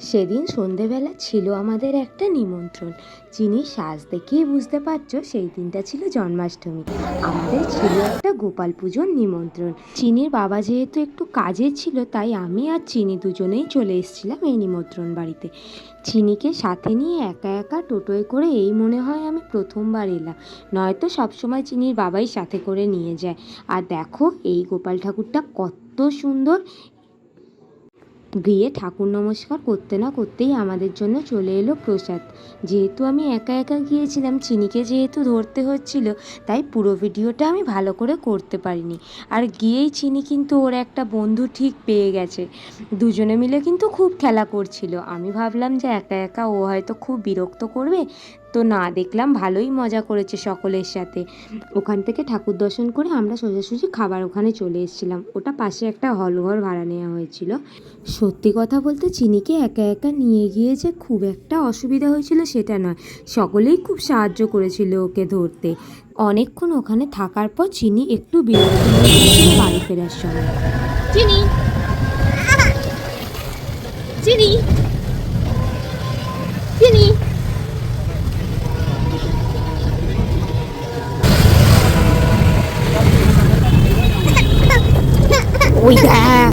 সেদিন সন্ধেবেলা ছিল আমাদের একটা নিমন্ত্রণ। চিনি সাজ দেখেই বুঝতে পারছ, সেই দিনটা ছিল জন্মাষ্টমী। আমাদের ছিল একটা গোপাল পুজোর নিমন্ত্রণ। চিনির বাবা যেহেতু একটু কাজে ছিল, তাই আমি আর চিনি দুজনেই চলে এসেছিলাম এই নিমন্ত্রণ বাড়িতে। চিনিকে সাথে নিয়ে একা একা টোটোয় করে এই মনে হয় আমি প্রথমবার এলাম। নয়তো সবসময় চিনির বাবাই সাথে করে নিয়ে যায়। আর দেখো, এই গোপাল ঠাকুরটা কত সুন্দর গিয়ে ঠাকুর নমস্কার করতে না করতেই আমাদের জন্য চলে এলো প্রসাদ। যেহেতু আমি একা একা গিয়েছিলাম, চিনিকে যেহেতু ধরতে হচ্ছিল, তাই পুরো ভিডিওটা আমি ভালো করে করতে পারিনি। আর গিয়েই চিনি কিন্তু ওর একটা বন্ধু ঠিক পেয়ে গেছে। দুজনে মিলে কিন্তু খুব খেলা করছিল। আমি ভাবলাম যে একা একা ও হয়তো খুব বিরক্ত করবে তো না, দেখলাম ভালোই মজা করেছে সকলের সাথে। ওখান থেকে ঠাকুর দর্শন করে আমরা সোজাসুজি খাবার ওখানে চলে এসেছিলাম। ওটা পাশে একটা হল ঘর ভাড়া নেওয়া হয়েছিল। সত্যি কথা বলতে চিনিকে একা একা নিয়ে গিয়ে যে খুব একটা অসুবিধা হয়েছিল সেটা নয়। সকলেই খুব সাহায্য করেছিল ওকে ধরতে। অনেকক্ষণ ওখানে থাকার পর চিনি একটু বিরক্ত বাড়ি ফেরার সময়। চিনি! চিনি! ওই দেখ